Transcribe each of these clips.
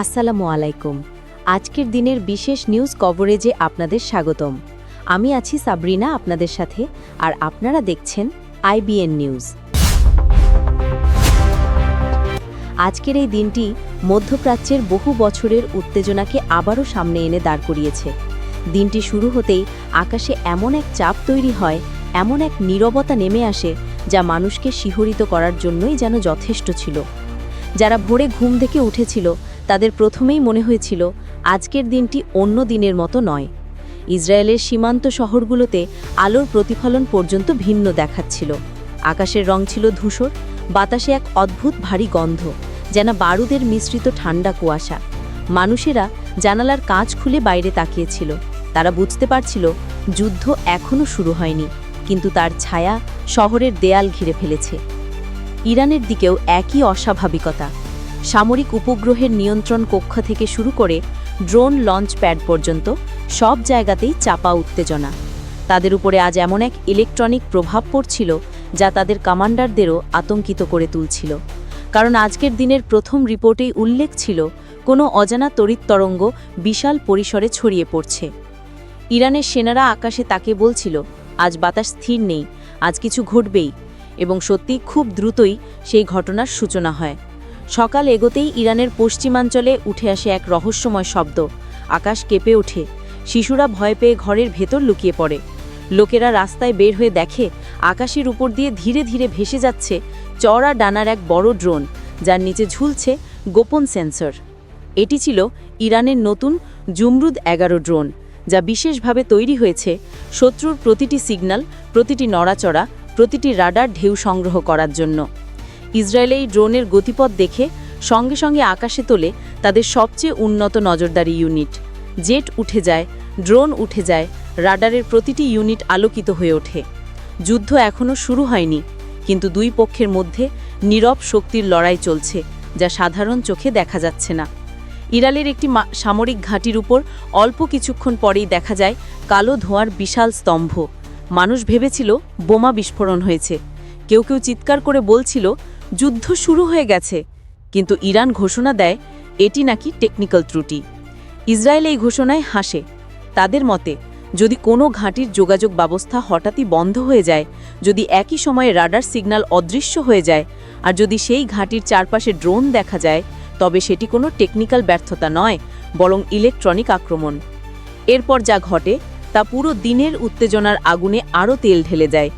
আসসালামু আলাইকুম। আজকের দিনের বিশেষ নিউজ কভারেজে আপনাদের স্বাগতম। আমি আছি সাবরিনা আপনাদের সাথে, আর আপনারা দেখছেন আইবিএন নিউজ আজকের এই দিনটি মধ্যপ্রাচ্যের বহু বছরের উত্তেজনাকে আবারও সামনে এনে দাঁড় করিয়েছে। দিনটি শুরু হতেই আকাশে এমন এক চাপ তৈরি হয়, এমন এক নীরবতা নেমে আসে, যা মানুষকে শিহরিত করার জন্যই যেন যথেষ্ট ছিল। যারা ভোরে ঘুম থেকে উঠেছিল তাদের প্রথমেই মনে হয়েছিল, আজকের দিনটি অন্য দিনের মতো নয়। ইসরায়েলের সীমান্ত শহরগুলোতে আলোর প্রতিফলন পর্যন্ত ভিন্ন দেখাচ্ছিল। আকাশের রং ছিল ধূসর, বাতাসে এক অদ্ভুত ভারী গন্ধ, যেন বারুদের মিশ্রিত ঠান্ডা কুয়াশা। মানুষেরা জানালার কাঁচ খুলে বাইরে তাকিয়েছিল। তারা বুঝতে পারছিল, যুদ্ধ এখনও শুরু হয়নি, কিন্তু তার ছায়া শহরের দেয়াল ঘিরে ফেলেছে। ইরানের দিকেও একই অস্বাভাবিকতা। সামরিক উপগ্রহের নিয়ন্ত্রণ কক্ষ থেকে শুরু করে ড্রোন লঞ্চ প্যাড পর্যন্ত সব জায়গাতেই চাপা উত্তেজনা। তাদের উপরে আজ এমন এক ইলেকট্রনিক প্রভাব পড়ছিল যা তাদের কমান্ডারদেরও আতঙ্কিত করে তুলছিল। কারণ আজকের দিনের প্রথম রিপোর্টেই উল্লেখ ছিল, কোনো অজানা তড়িৎ তরঙ্গ বিশাল পরিসরে ছড়িয়ে পড়ছে। ইরানের সেনারা আকাশে তাকে বলছিল, আজ বাতাস স্থির নেই, আজ কিছু ঘটবেই। এবং সত্যি খুব দ্রুতই সেই ঘটনার সূচনা হয়। সকাল এগোতেই ইরানের পশ্চিমাঞ্চলে উঠে আসে এক রহস্যময় শব্দ। আকাশ কেঁপে ওঠে। শিশুরা ভয় পেয়ে ঘরের ভেতর লুকিয়ে পড়ে। লোকেরা রাস্তায় বের হয়ে দেখে, আকাশের উপর দিয়ে ধীরে ধীরে ভেসে যাচ্ছে চড়া ডানার এক বড় ড্রোন, যার নিচে ঝুলছে গোপন সেন্সর। এটি ছিল ইরানের নতুন জুমরুদ এগারো ড্রোন, যা বিশেষভাবে তৈরি হয়েছে শত্রুর প্রতিটি সিগন্যাল, প্রতিটি নড়াচড়া, প্রতিটি রাডার ঢেউ সংগ্রহ করার জন্য। ইসরায়েলে এই ড্রোনের গতিপথ দেখে সঙ্গে সঙ্গে আকাশে তোলে তাদের সবচেয়ে উন্নত নজরদারি ইউনিট। জেট উঠে যায়, ড্রোন উঠে যায়, রাডারের প্রতিটি ইউনিট আলোকিত হয়ে ওঠে। যুদ্ধ এখনও শুরু হয়নি, কিন্তু দুই পক্ষের মধ্যে নীরব শক্তির লড়াই চলছে, যা সাধারণ চোখে দেখা যাচ্ছে না। ইরালের একটি সামরিক ঘাঁটির উপর অল্প কিছুক্ষণ পরেই দেখা যায় কালো ধোঁয়ার বিশাল স্তম্ভ। মানুষ ভেবেছিল বোমা বিস্ফোরণ হয়েছে। কেউ কেউ চিৎকার করে বলছিল যুদ্ধ শুরু হয়ে গেছে, কিন্তু ইরান ঘোষণা দেয় এটি নাকি টেকনিক্যাল ত্রুটি। ইসরায়েল এই ঘোষণায় হাসে। তাদের মতে, যদি কোনো ঘাঁটির যোগাযোগ ব্যবস্থা হঠাৎই বন্ধ হয়ে যায়, যদি একই সময়ে রাডার সিগন্যাল অদৃশ্য হয়ে যায়, আর যদি সেই ঘাঁটির চারপাশে ড্রোন দেখা যায়, তবে সেটি কোনো টেকনিক্যাল ব্যর্থতা নয়, বরং ইলেকট্রনিক আক্রমণ। এরপর যা ঘটে, তা পুরো দিনের উত্তেজনার আগুনে আরও তেল ঢেলে যায়।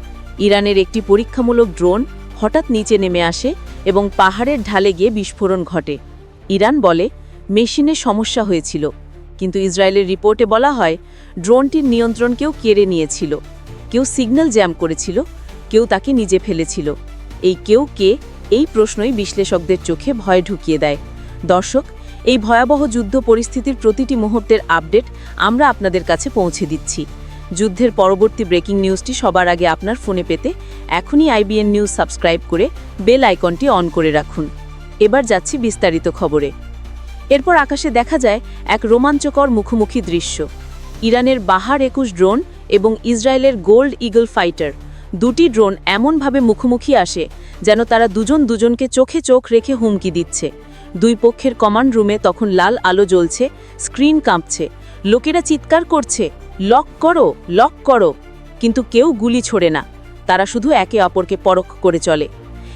ইরানের একটি পরীক্ষামূলক ড্রোন হঠাৎ নিচে নেমে আসে এবং পাহাড়ের ঢালে গিয়ে বিস্ফোরণ ঘটে। ইরান বলে, মেশিনে সমস্যা হয়েছিল, কিন্তু ইসরায়েলের রিপোর্টে বলা হয়, ড্রোনটির নিয়ন্ত্রণ কেউ কেড়ে নিয়েছিল, কেউ সিগন্যাল জ্যাম করেছিল, কেউ তাকে নিজে ফেলেছিল। এই কেউ কে, এই প্রশ্নই বিশ্লেষকদের চোখে ভয় ঢুকিয়ে দেয়। দর্শক, এই ভয়াবহ যুদ্ধ পরিস্থিতির প্রতিটি মুহূর্তের আপডেট আমরা আপনাদের কাছে পৌঁছে দিচ্ছি। যুদ্ধের পরবর্তী ব্রেকিং নিউজটি সবার আগে আপনার ফোনে পেতে এখনই আইবিএন নিউজ সাবস্ক্রাইব করে বেল আইকনটি অন করে রাখুন। এবার যাচ্ছি বিস্তারিত খবরে। এরপর আকাশে দেখা যায় এক রোমাঞ্চকর মুখোমুখি দৃশ্য। ইরানের বাহার একুশ ড্রোন এবং ইসরায়েলের গোল্ড ইগল ফাইটার দুটি ড্রোন এমনভাবে মুখোমুখি আসে যেন তারা দুজন দুজনকে চোখে চোখ রেখে হুমকি দিচ্ছে। দুই পক্ষের কমান্ড রুমে তখন লাল আলো জ্বলছে, স্ক্রিন কাঁপছে। লোকেরা চিৎকার করছে লক করো লক করো। কিন্তু কেউ গুলি ছোড়ে না। তারা শুধু একে অপরকে পরখ করে চলে।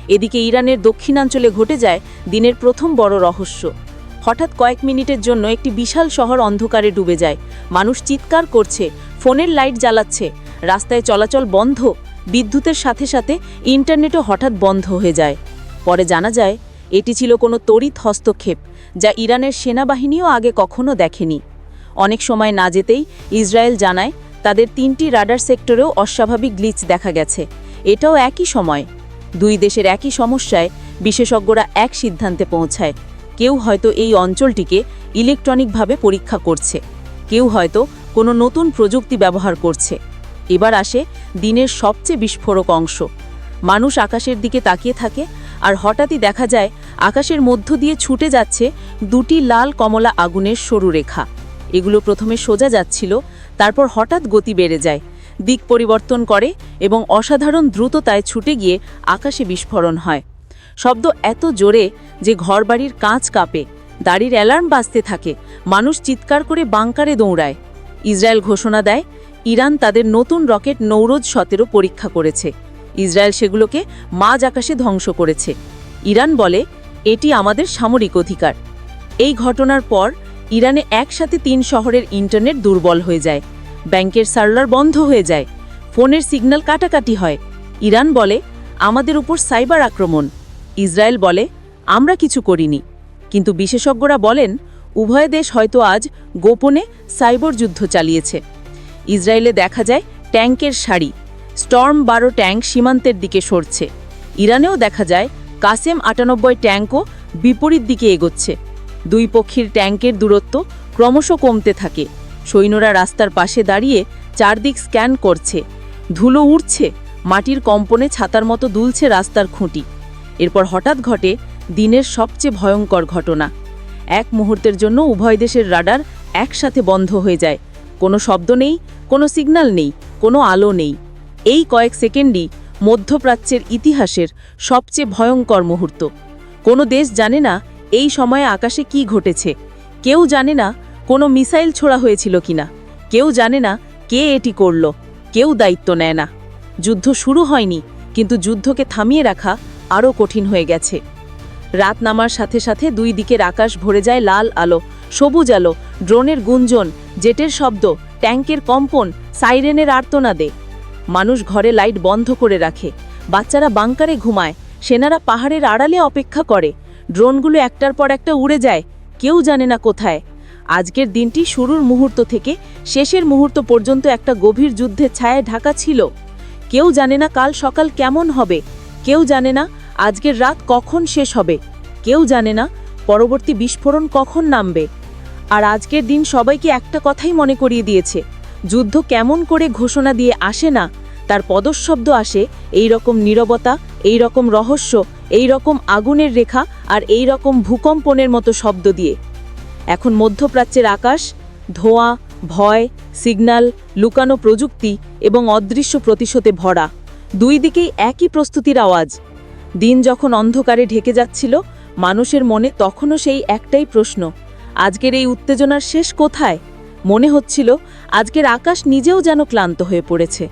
এদিকে ইরানের দক্ষিণাঞ্চলে ঘটে যায় দিনের প্রথম বড় রহস্য। হঠাৎ কয়েক মিনিটের জন্য একটি বিশাল শহর অন্ধকারে ডুবে যায়। মানুষ চিৎকার করছে, ফোনের লাইট জ্বালাচ্ছে, রাস্তায় চলাচল বন্ধ, বিদ্যুতের সাথে সাথে ইন্টারনেটও হঠাৎ বন্ধ হয়ে যায়। পরে জানা যায়, এটি ছিল কোনো তড়িৎ হস্তক্ষেপ, যা ইরানের সেনাবাহিনীও আগে কখনো দেখেনি। অনেক সময় না যেতেই ইসরায়েল জানায় তাদের তিনটি রাডার সেক্টরেও অস্বাভাবিক গ্লিচ দেখা গেছে। এটাও একই সময়। দুই দেশের একই সমস্যায় বিশেষজ্ঞরা এক সিদ্ধান্তে পৌঁছায়। কেউ হয়তো এই অঞ্চলটিকে ইলেকট্রনিকভাবে পরীক্ষা করছে। কেউ হয়তো কোনো নতুন প্রযুক্তি ব্যবহার করছে। এবার আসে দিনের সবচেয়ে বিস্ফোরক অংশ। মানুষ আকাশের দিকে তাকিয়ে থাকে আর হঠাৎই দেখা যায় আকাশের মধ্য দিয়ে ছুটে যাচ্ছে দুটি লাল কমলা আগুনের সরু রেখা এগুলো প্রথমে সোজা যাচ্ছিল, তারপর হঠাৎ গতি বেড়ে যায়। দিক পরিবর্তন করে এবং অসাধারণ দ্রুততায় ছুটে গিয়ে আকাশে বিস্ফোরণ হয়। শব্দ এত জোরে যে ঘরবাড়ির কাঁচ কাঁপে, দাড়ির অ্যালার্ম বাজতে থাকে, মানুষ চিৎকার করে বাংকারে দৌড়ায়। ইসরায়েল ঘোষণা দেয়, ইরান তাদের নতুন রকেট নৌরোজ সতেরো পরীক্ষা করেছে। ইসরায়েল সেগুলোকে মাঝ আকাশে ধ্বংস করেছে। ইরান বলে, এটি আমাদের সামরিক অধিকার। এই ঘটনার পর ইরানে একসাথে তিন শহরের ইন্টারনেট দুর্বল হয়ে যায়। ব্যাংকের সার্লার বন্ধ হয়ে যায়। ফোনের সিগন্যাল কাটাকাটি হয়। ইরান বলে, আমাদের উপর সাইবার আক্রমণ। ইসরায়েল বলে, আমরা কিছু করিনি। কিন্তু বিশেষজ্ঞরা বলেন, উভয় দেশ হয়তো আজ গোপনে সাইবর যুদ্ধ চালিয়েছে। ইসরায়েলে দেখা যায় ট্যাঙ্কের সারি, স্টর্ম বারো ট্যাঙ্ক সীমান্তের দিকে সরছে। ইরানেও দেখা যায়, কাসেম আটানব্বই ট্যাঙ্কও বিপরীত দিকে এগোচ্ছে। দুই পক্ষীর ট্যাঙ্কের দূরত্ব ক্রমশ কমতে থাকে। সৈন্যরা রাস্তার পাশে দাঁড়িয়ে চারদিক স্ক্যান করছে। ধুলো উড়ছে, মাটির কম্পনে ছাতার মতো দুলছে রাস্তার খুঁটি। এরপর হঠাৎ ঘটে দিনের সবচেয়ে ভয়ঙ্কর ঘটনা। এক মুহূর্তের জন্য উভয় দেশের রাডার একসাথে বন্ধ হয়ে যায়। কোনো শব্দ নেই, কোনো সিগন্যাল নেই, কোনো আলো নেই। এই কয়েক সেকেন্ডই মধ্যপ্রাচ্যের ইতিহাসের সবচেয়ে ভয়ঙ্কর মুহূর্ত। কোনো দেশ জানে না এই সময়ে আকাশে কি ঘটেছে? কেউ জানে না কোনো মিসাইল ছোড়া হয়েছিল কিনা। কেউ জানে না কে এটি করল। কেউ দায়িত্ব নেয় না। যুদ্ধ শুরু হয়নি, কিন্তু যুদ্ধকে থামিয়ে রাখা আরও কঠিন হয়ে গেছে। রাত নামার সাথে সাথে দুই দিকের আকাশ ভরে যায় লাল আলো, সবুজ আলো, ড্রোনের গুঞ্জন, জেটের শব্দ, ট্যাঙ্কের কম্পন, সাইরেনের আর্তনাদে। মানুষ ঘরে লাইট বন্ধ করে রাখে। বাচ্চারা বাংকারে ঘুমায়। সেনারা পাহাড়ের আড়ালে অপেক্ষা করে। ড্রোনগুলো একটার পর একটা উড়ে যায়, কেউ জানে না কোথায়। আজকের দিনটি শুরুর মুহূর্ত থেকে শেষের মুহূর্ত পর্যন্ত একটা গভীর যুদ্ধের ছায়ায় ঢাকা ছিল। কেউ জানে না কাল সকাল কেমন হবে, কেউ জানে না আজকের রাত কখন শেষ হবে, কেউ জানে না পরবর্তী বিস্ফোরণ কখন নামবে। আর আজকের দিন সবাইকে একটা কথাই মনে করিয়ে দিয়েছে, যুদ্ধ কেমন করে ঘোষণা দিয়ে আসে না তার পদশব্দ আসে এই রকম নীরবতা এই রকম রহস্য এই রকম আগুনের রেখা আর এই রকম ভূকম্পনের মতো শব্দ দিয়ে। এখন মধ্যপ্রাচ্যের আকাশ, ধোঁয়া, ভয় সিগন্যাল লুকানো প্রযুক্তি এবং অদৃশ্য প্রতিশোধে ভরা। দুই দিকেই একই প্রস্তুতির আওয়াজ। দিন যখন অন্ধকারে ঢেকে যাচ্ছিল, মানুষের মনে তখনও সেই একটাই প্রশ্ন, আজকের এই উত্তেজনার শেষ কোথায়? মনে হচ্ছিল, আজকের আকাশ নিজেও যেন ক্লান্ত হয়ে পড়েছে।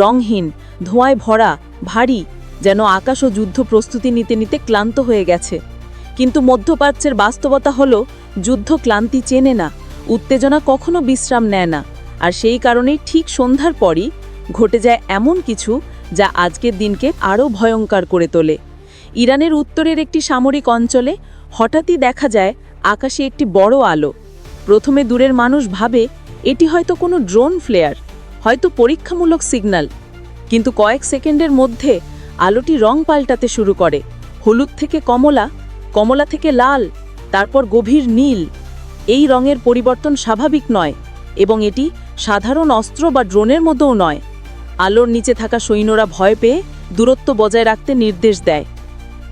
রংহীন, ধোঁয়ায় ভরা, ভারী, যেন আকাশ ও যুদ্ধ প্রস্তুতি নিতে নিতে ক্লান্ত হয়ে গেছে। কিন্তু মধ্যপ্রাচ্যের বাস্তবতা হলো, যুদ্ধ ক্লান্তি চেনে না, উত্তেজনা কখনো বিশ্রাম নেয় না। আর সেই কারণেই ঠিক সন্ধ্যার পরই ঘটে যায় এমন কিছু যা আজকের দিনকে আরও ভয়ঙ্কর করে তোলে। ইরানের উত্তরের একটি সামরিক অঞ্চলে হঠাৎই দেখা যায় আকাশে একটি বড় আলো। প্রথমে দূরের মানুষ ভাবে, এটি হয়তো কোনো ড্রোন ফ্লেয়ার। হয়তো পরীক্ষামূলক সিগন্যাল। কিন্তু কয়েক সেকেন্ডের মধ্যে আলোটি রং পাল্টাতে শুরু করে। হলুদ থেকে কমলা কমলা থেকে লাল, তারপর গভীর নীল। এই রঙের পরিবর্তন স্বাভাবিক নয় এবং এটি সাধারণ অস্ত্র বা ড্রোনের মতোও নয়। আলোর নিচে থাকা সৈন্যরা ভয় পেয়ে দূরত্ব বজায় রাখতে নির্দেশ দেয়।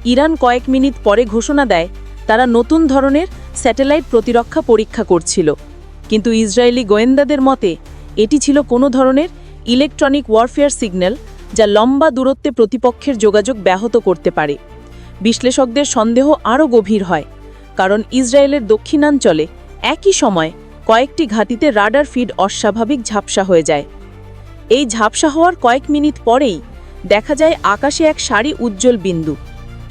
ইরান কয়েক মিনিট পরে ঘোষণা দেয়, তারা নতুন ধরনের স্যাটেলাইট প্রতিরক্ষা পরীক্ষা করছিল। কিন্তু ইসরায়েলি গোয়েন্দাদের মতে এটি ছিল কোনো ধরনের ইলেকট্রনিক ওয়ারফেয়ার সিগন্যাল যা লম্বা দূরত্বে প্রতিপক্ষের যোগাযোগ ব্যাহত করতে পারে। বিশ্লেষকদের সন্দেহ আরও গভীর হয়, কারণ ইসরায়েলের দক্ষিণাঞ্চলে একই সময় কয়েকটি ঘাঁটিতে রাডার ফিড অস্বাভাবিক ঝাপসা হয়ে যায়। এই ঝাপসা হওয়ার কয়েক মিনিট পরেই দেখা যায় আকাশে এক সারি উজ্জ্বল বিন্দু।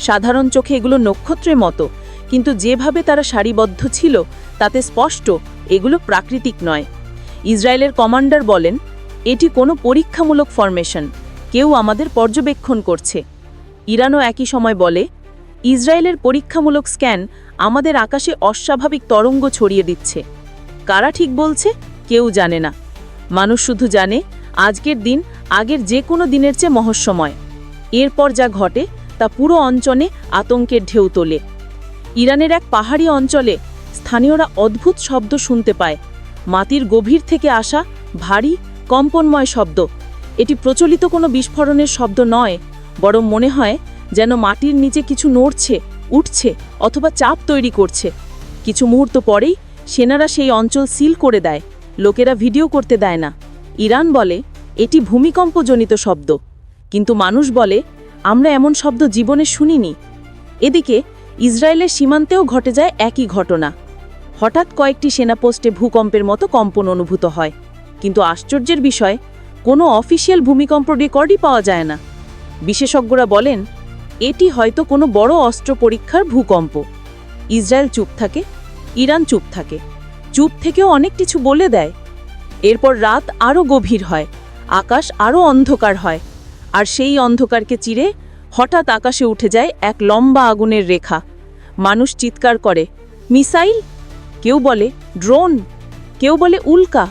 সাধারণ চোখে এগুলো নক্ষত্রের মতো, কিন্তু যেভাবে তারা সারিবদ্ধ ছিল, তাতে স্পষ্ট এগুলো প্রাকৃতিক নয়। ইসরায়েলের কমান্ডার বলেন, এটি কোনো পরীক্ষামূলক ফরমেশন। কেউ আমাদের পর্যবেক্ষণ করছে। ইরানও একই সময় বলে, ইসরায়েলের পরীক্ষামূলক স্ক্যান আমাদের আকাশে অস্বাভাবিক তরঙ্গ ছড়িয়ে দিচ্ছে। কারা ঠিক বলছে, কেউ জানে না। মানুষ শুধু জানে, আজকের দিন আগের যে কোনো দিনের চেয়ে মহস্যময়। এরপর যা ঘটে, তা পুরো অঞ্চলে আতঙ্কের ঢেউ তোলে। ইরানের এক পাহাড়ি অঞ্চলে স্থানীয়রা অদ্ভুত শব্দ শুনতে পায়। মাটির গভীর থেকে আসা ভারী, কম্পনময় শব্দ। এটি প্রচলিত কোনো বিস্ফোরণের শব্দ নয়, বরং মনে হয় যেন মাটির নিচে কিছু নড়ছে, উঠছে, অথবা চাপ তৈরি করছে। কিছু মুহূর্ত পরেই সেনারা সেই অঞ্চল সিল করে দেয়, লোকেরা ভিডিও করতে দেয় না। ইরান বলে, এটি ভূমিকম্পজনিত শব্দ। কিন্তু মানুষ বলে, আমরা এমন শব্দ জীবনে শুনিনি। এদিকে ইসরায়েলের সীমান্তেও ঘটে যায় একই ঘটনা। হঠাৎ কয়েকটি সেনাপোস্টে ভূকম্পের মতো কম্পন অনুভূত হয়। কিন্তু আশ্চর্যের বিষয়, কোনো অফিসিয়াল ভূমিকম্প রেকর্ডই পাওয়া যায় না। বিশেষজ্ঞরা বলেন, এটি হয়তো কোনো বড় অস্ত্র পরীক্ষার ভূকম্প। ইসরায়েল চুপ থাকে, ইরান চুপ থাকে, চুপ থেকেও অনেক কিছু বলে দেয়। এরপর রাত আরও গভীর হয়, আকাশ আরও অন্ধকার হয়, আর সেই অন্ধকারকে চিরে হঠাৎ আকাশে উঠে যায় এক লম্বা আগুনের রেখা। মানুষ চিৎকার করে, মিসাইল কেউ বলে ড্রোন, কেউ বলে উল্কা।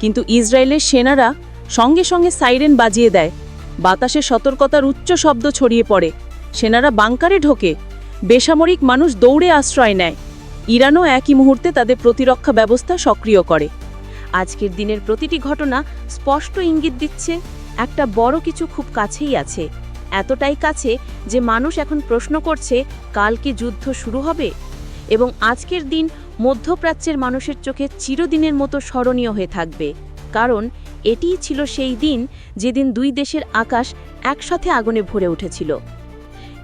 কিন্তু ইসরায়েলের সেনারা সঙ্গে সঙ্গে সাইরেন বাজিয়ে দেয়। বাতাসে সতর্কতার উচ্চ শব্দ ছড়িয়ে পড়ে। সেনারা বাংকারে ঢোকে। বেসামরিক মানুষ দৌড়ে আশ্রয় নেয়। ইরানও একই মুহূর্তে তাদের প্রতিরক্ষা ব্যবস্থা সক্রিয় করে। আজকের দিনের প্রতিটি ঘটনা স্পষ্ট ইঙ্গিত দিচ্ছে, একটা বড় কিছু খুব কাছেই আছে। এতটাই কাছে যে মানুষ এখন প্রশ্ন করছে, কাল কি যুদ্ধ শুরু হবে? এবং আজকের দিন মধ্যপ্রাচ্যের মানুষের চোখে চিরদিনের মতো স্মরণীয় হয়ে থাকবে। কারণ, এটিই ছিল সেই দিন যেদিন দুই দেশের আকাশ একসাথে আগুনে ভরে উঠেছিল।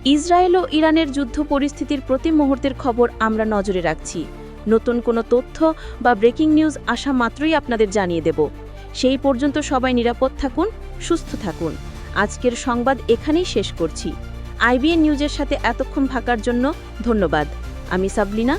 ইসরায়েল ও ইরানের যুদ্ধ পরিস্থিতির প্রতি মুহূর্তের খবর আমরা নজরে রাখছি। নতুন কোনো তথ্য বা ব্রেকিং নিউজ আসা মাত্রই আপনাদের জানিয়ে দেব। সেই পর্যন্ত সবাই নিরাপদ থাকুন, সুস্থ থাকুন। আজকের সংবাদ এখানেই শেষ করছি। আইবিএন নিউজের সাথে এতক্ষণ থাকার জন্য ধন্যবাদ। আমি সাবলিনা